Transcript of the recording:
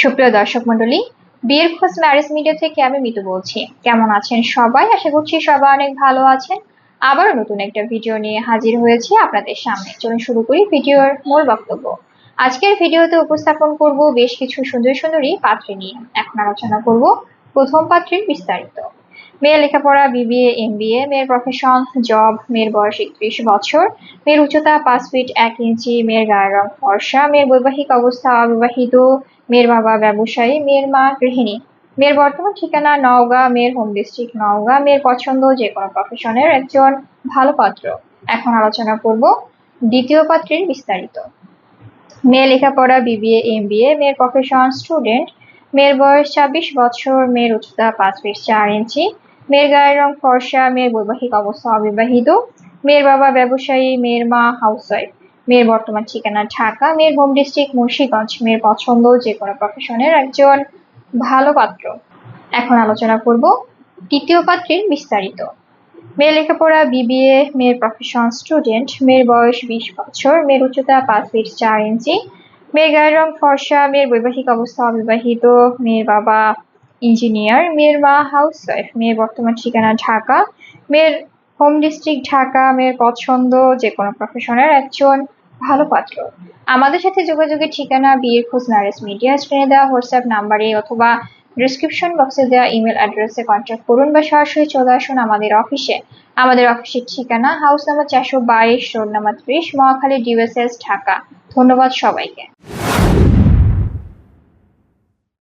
সুপ্রিয় দর্শক মন্ডলী বিয়ের খোঁজ ম্যারেজ মিডিয়া থেকে আমি মিতু বলছি। কেমন আছেন সবাই? আশা করছি সবাই অনেক ভালো আছেন। আবারও নতুন একটা ভিডিও নিয়ে হাজির হয়েছি আপনাদের সামনে। চলুন শুরু করি ভিডিওর মূল বক্তব্য। আজকের ভিডিওতে উপস্থাপন করব বেশ কিছু সুন্দর সুন্দরী পাত্রী নিয়ে। এখন আলোচনা করব প্রথম পাত্রীর বিস্তারিত। মেয়ের লেখাপড়া, বিবিএ, এমবিএ, মেয়ের প্রফেশন জব মেয়ের বয়স একত্রিশ বছর, মেয়ের উচ্চতা পাঁচ ফিট এক ইঞ্চি মেয়ের গায়ের রং ফর্সা, মেয়ের বৈবাহিক অবস্থা অবিবাহিত মেয়ের বাবা ব্যবসায়ী, মেয়ের মা গৃহিণী। মেয়ের বর্তমান ঠিকানা নওগাঁ, মেয়ের হোম ডিস্ট্রিক্ট নওগাঁ, মেয়ের পছন্দ যে কোনো প্রফেশনের একজন ভালো পাত্র। এখন আলোচনা করব দ্বিতীয় পাত্রের বিস্তারিত। মেয়ে লেখাপড়া বিবিএ এমবিএ মেয়ের প্রফেশন স্টুডেন্ট মেয়ের বয়স ছাব্বিশ বছর, মেয়ের উচ্চতা পাঁচ ফিট চার ইঞ্চি মেয়ের গায়ের রং ফর্সা, মেয়ের বৈবাহিক অবস্থা অবিবাহিত, মেয়ের বাবা ব্যবসায়ী, মেয়ের মা হাউসওয়াইফ মেয়ের বর্তমান ঠিকানা ঢাকা, মেয়ের হোম ডিস্ট্রিক্ট মুন্সিগঞ্জ, মেয়ের পছন্দ যে কোনো প্রফেশনের একজন ভালো পাত্র। এখন আলোচনা করব তৃতীয় পাত্রের বিস্তারিত। মেয়ের লেখাপড়া বিবিএ মেয়ের প্রফেশন স্টুডেন্ট মেয়ের বয়স বিশ বছর, মেয়ের উচ্চতা পাঁচ ফিট চার ইঞ্চি, মেয়ের গায়ের রং ফর্সা, মেয়ের বৈবাহিক অবস্থা অবিবাহিত, মেয়ের বাবা ইঞ্জিনিয়ার মেয়ের মা হাউস ওয়াইফ মেয়ের বর্তমান ঠিকানা ঢাকা, মেয়ের হোম ডিস্ট্রিক্ট ঢাকা মেয়ের পছন্দ, যে কোনো প্রফেশনের একজন ভালো পাত্র। আমাদের সাথে যোগাযোগের ঠিকানা বিয়ের খোঁজ ম্যারেজ মিডিয়া স্ক্রিনে দেওয়া হোয়াটসঅ্যাপ নাম্বারে অথবা ডিসক্রিপশন বক্সে দেওয়া ইমেল অ্যাড্রেসে কন্ট্যাক্ট করুন বা সরাসরি চলে আসুন আমাদের অফিসে আমাদের অফিসের ঠিকানা হাউস নাম্বার চারশো বাইশ রোড নাম্বার ত্রিশ, মহাখালী ডিউএসএস ঢাকা ধন্যবাদ সবাইকে।